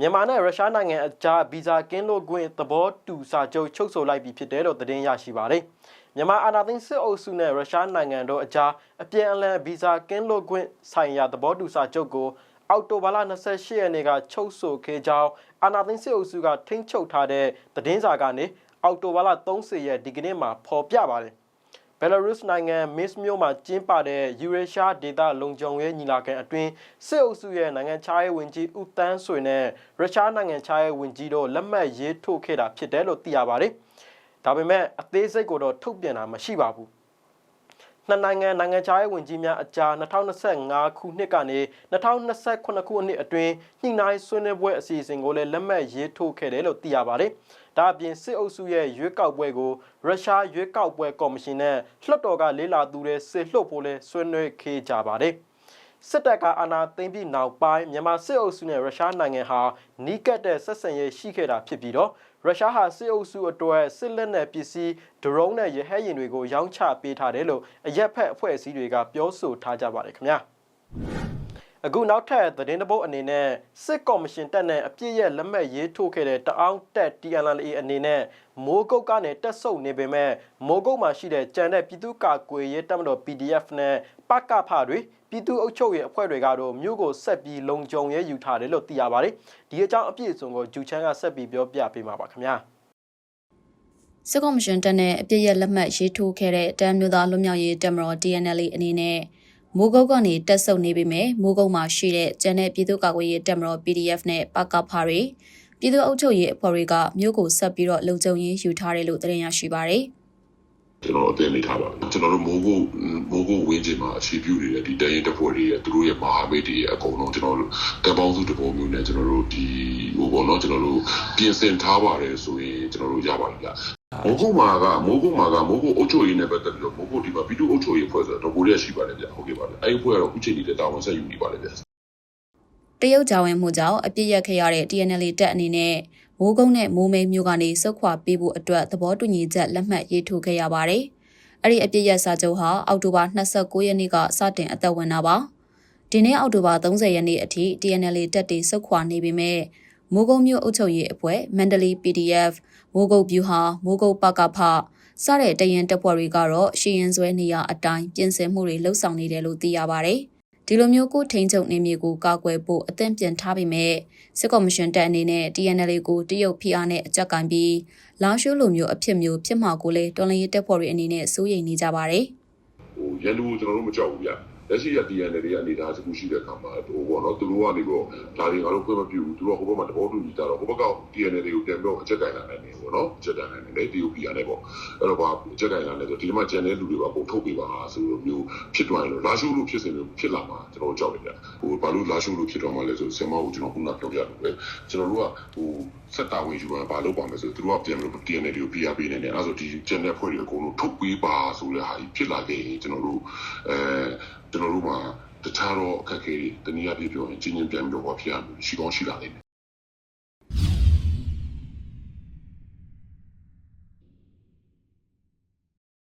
မြန်မာနဲ့ရုရှားနိုင်ငံအကြားဗီဇာကင်းလွတ်ခွင့်သဘောတူစာချုပ်ချုပ်ဆိုလိုက်ပြီဖြစ်တယ်လို့သတင်းရရှိပါတယ်။မြန်မာအာဏာသိမ်းစစ်အုပ်စုနဲ့ရုရှားနိုင်ငံတို့အကြားအပြန်အလှန်ဗီဇာကင်းလွတ်ခွင့်ဆိုင်ရာသဘောတူစာချုပ်ကိုအောက်တိုဘာလ28ရက်နေ့ကချုပ်ဆိုခဲ့ကြောင်းအာဏာသိမ်းစစ်အုပ်စုကထိန်းချုပ်ထားတဲ့သတင်းစာကနေအောက်တိုဘာလ30ရက်ဒီကနေ့မှာဖော်ပြပါတယ်။ ဘယ်လာရုစ်နိုင်ငံမစ်မြို့မှာကျင်းပတဲ့ယူရေရှားဒေသလုံခြုံရေးညီလာခံအတွင်းစစ်အုပ်စုရဲ့နိုင်ငံခြားရေးဝန်ကြီးဦးတန်းဆွေနဲ့ရုရှားနိုင်ငံခြားရေးဝန်ကြီးတို့လက်မှတ်ရေးထိုးခဲ့တာဖြစ်တယ်လို့သိရပါတယ်။ဒါပေမဲ့အသေးစိတ်ကိုတော့ထုတ်ပြန်တာမရှိပါဘူး။ နှစ်နိုင်ငံနိုင်ငံခြားရေးဝန်ကြီးများအကြား2025ခုနှစ်ကနေ2028ခုနှစ်အတွင်းညှိနှိုင်းဆွေးနွေးပွဲအစီအစဉ်ကိုလည်းလက်မှတ်ရေးထိုးခဲ့တယ်လို့သိရပါတယ်။ဒါအပြင်စစ်အုပ်စုရဲ့ရွေးကောက်ပွဲကိုရုရှားရွေးကောက်ပွဲကော်မရှင်နဲ့လွှတ်တော်ကလေးလာသူတွေစစ်လှုပ်ဖို့လည်းဆွေးနွေးခဲ့ကြပါတယ်။ စစ်တပ်ကအာဏာသိမ်းပြီးနောက်ပိုင်းမြန်မာစစ်အုပ်စုနဲ့ရုရှားနိုင်ငံဟာနီးကပ်တဲ့ဆက်ဆံရေးရှိခဲ့တာဖြစ်ပြီးတော့ရုရှားဟာစစ်အုပ်စုအတွက်စစ်လက်နက်ပစ္စည်းဒရုန်းနဲ့ရဟတ်ယာဉ်တွေကိုရောင်းချပေးထားတယ်လို့အရက်ဖက်အဖွဲ့အစည်းတွေကပြောဆိုထားကြပါတယ်ခင်ဗျာ အခုနောက်ထပ်သတင်းတပုတ်အနေနဲ့စစ်ကော်မရှင်တက်နဲ့အပြည့်ရဲ့လက်မှတ်ရေးထိုးခဲ့တဲ့တအောင်းတက် TNLA အနေနဲ့မိုးကုတ်ကနေတက်ဆုပ်နေပေမဲ့မိုးကုတ်မှာရှိတဲ့ကြံတဲ့ပြည်သူ့ကာကွယ်ရေးတပ်မတော် PDF နဲ့ပကဖတွေပြည်သူ့အုပ်ချုပ်ရေးအဖွဲ့တွေကတော့မြို့ကိုဆက်ပြီးလုံခြုံရေးယူထားတယ်လို့သိရပါတယ်ဒီအကြောင်းအပြည့်အစုံကိုဂျူချန်ကဆက်ပြီးပြောပြပေးမှာပါခင်ဗျာစစ်ကော်မရှင်တက်နဲ့အပြစ်ရလက်မှတ်ရေးထိုးခဲ့တဲ့တမ်းမျိုးသားလွတ်မြောက်ရေးတပ်မတော် DNL အနေနဲ့ မိုးကုတ်ကနေတက်ဆုပ်နေပေမဲ့မိုးကုတ်မှာရှိတဲ့ကျန်တဲ့ပြည်သူ့ကာကွယ်ရေးတပ်မတော် PDF နဲ့ပကဖာတွေပြည်သူ့အုပ်ချုပ်ရေးအဖွဲ့တွေကမြို့ကိုဆက်ပြီးတော့လုံခြုံရေးယူထားတယ်လို့သတင်းရရှိပါရယ်ကျွန်တော်အသင်လေးထားပါကျွန်တော်တို့မိုးကုတ်မိုးကုတ်ဝင်းကျင်မှာအခြေပြုနေတဲ့ဒီတရင်တပ်ဖွဲ့တွေရဲ့သူတို့ရဲ့မဟာမိတ်တွေရဲ့အကုန်လုံးကျွန်တော်တို့ကပ္ပေါင်းစုတပုံမျိုးနဲ့ကျွန်တော်တို့ဒီဟိုပေါ့နော်ကျွန်တော်တို့ပြင်ဆင်ထားပါတယ်ဆိုရင်ကျွန်တော်တို့ရပါလိမ့်လားမိုးကုတ်မှာကမိုးကုတ်မှာကမိုးကုတ်အုပ်ချုပ်ရေးနဲ့ပတ်သက်ပြီး တော့မိုးကုတ်ဒီမှာပြည်သူ့အုပ်ချုပ်ရေးအဖွဲ့ဆိုတော့ကိုရီးယားရှိပါတယ်ဗျဟုတ်ကဲ့ပါဗျအဲ့ဒီအဖွဲ့ကတော့အခုချိန်နေတဲ့တာဝန်ဆက်ယူနေပါတယ်ဗျတရုတ်ဂျာဝင်မှုကြောင့်အပြစ်ရက်ခဲ့ရတဲ့ TNL တက်အနေနဲ့မိုးကုတ်နဲ့မိုးမိန်မြို့ကနေစုခွာပေးဖို့အတွက်သဘောတူညီချက်လက်မှတ်ရေးထိုးခဲ့ရပါတယ်။အဲ့ဒီအပြစ်ရက်စာချုပ်ဟာအောက်တိုဘာ29ရက်နေ့ကစတင်အသက်ဝင်တာပါ။ဒီနေ့အောက်တိုဘာ30ရက်နေ့အထိ TNL တက်တီစုခွာနေပေမဲ့မိုးကုတ်မြို့အုပ်ချုပ်ရေးအဖွဲ့မန္တလေး PDF မိုးကုတ်ဗျူဟာမိုးကုတ်ပကဖ စတဲ့တရင်တပ်ဖွဲ့တွေကတော့ရှီရင်ဆွဲနေရအတိုင်းပြင်ဆင်မှုတွေလှုပ်ဆောင်နေတယ်လို့သိရပါတယ်။ဒီလိုမျိုးကိုထိန်းချုပ်နေမျိုးကိုကာကွယ်ဖို့အသင့်ပြင်ထားပေမဲ့စစ်ကော်မရှင်တပ်အနေနဲ့ TNL ကိုတရုတ် PR နဲ့အကြက်ကန်ပြီးလာရှိုးလိုမျိုးအဖြစ်မျိုးဖြစ်မှာကိုလေတော်လရင်တပ်ဖွဲ့တွေအနေနဲ့စိုးရိမ်နေကြပါတယ်။ဟိုရန်သူကိုကျွန်တော်တို့မကြောက်ဘူးဗျ လက်ရှိရ DNA တွေအနေထားစကူရှိတဲ့အခါမှာဟိုပေါ့နော်သူတို့ကနေတော့ဒါတွေငါတို့ဖွင့်မပြဘူးသူတို့ဟိုဘက်မှာတဘောတူညီတာတော့ဟိုဘက်က DNA တွေကိုပြန်ပြီးတော့အချက်ကင်လာနိုင်တယ်ပေါ့နော်အချက်ကင်လာနိုင်တယ် TOP ရတယ်ပေါ့အဲ့တော့ဘာအချက်ကင်လာလဲဆိုဒီမှာကျန်တဲ့လူတွေပါပုံထုတ်ပေးပါဆိုလိုမျိုးဖြစ်သွားရင်လို့လာရှုလို့ဖြစ်စဉ်မျိုးဖြစ်လာမှာကျွန်တော်ကြောက်တယ်ဗျဟိုဘာလို့လာရှုလို့ဖြစ်တော့မှလဲဆိုဆင်မကိုကျွန်တော်ခုနပြောပြလို့ပဲကျွန်တော်တို့ကဟိုစက်တာဝင်ယူရဘာလို့ပါမလဲဆိုသူတို့ကပြန်ပြီးတော့ DNA တွေကို PR ပေးနေတယ်အဲ့ဒါဆိုဒီကျန်တဲ့ဖွဲ့တွေအကုန်လုံးထုတ်ပေးပါဆိုတဲ့ဟာကြီးဖြစ်လာခဲ့ရင်ကျွန်တော်တို့အဲ ကျွန်တော်တို့မှာတခြားတော့အခက်အခဲတွေတနည်းအားဖြင့်ပြောရင်ချင်းချင်းပြန်ပြီးတော့ဖြစ်ရမယ်ရှိကောင်းရှိလာနိုင်တယ်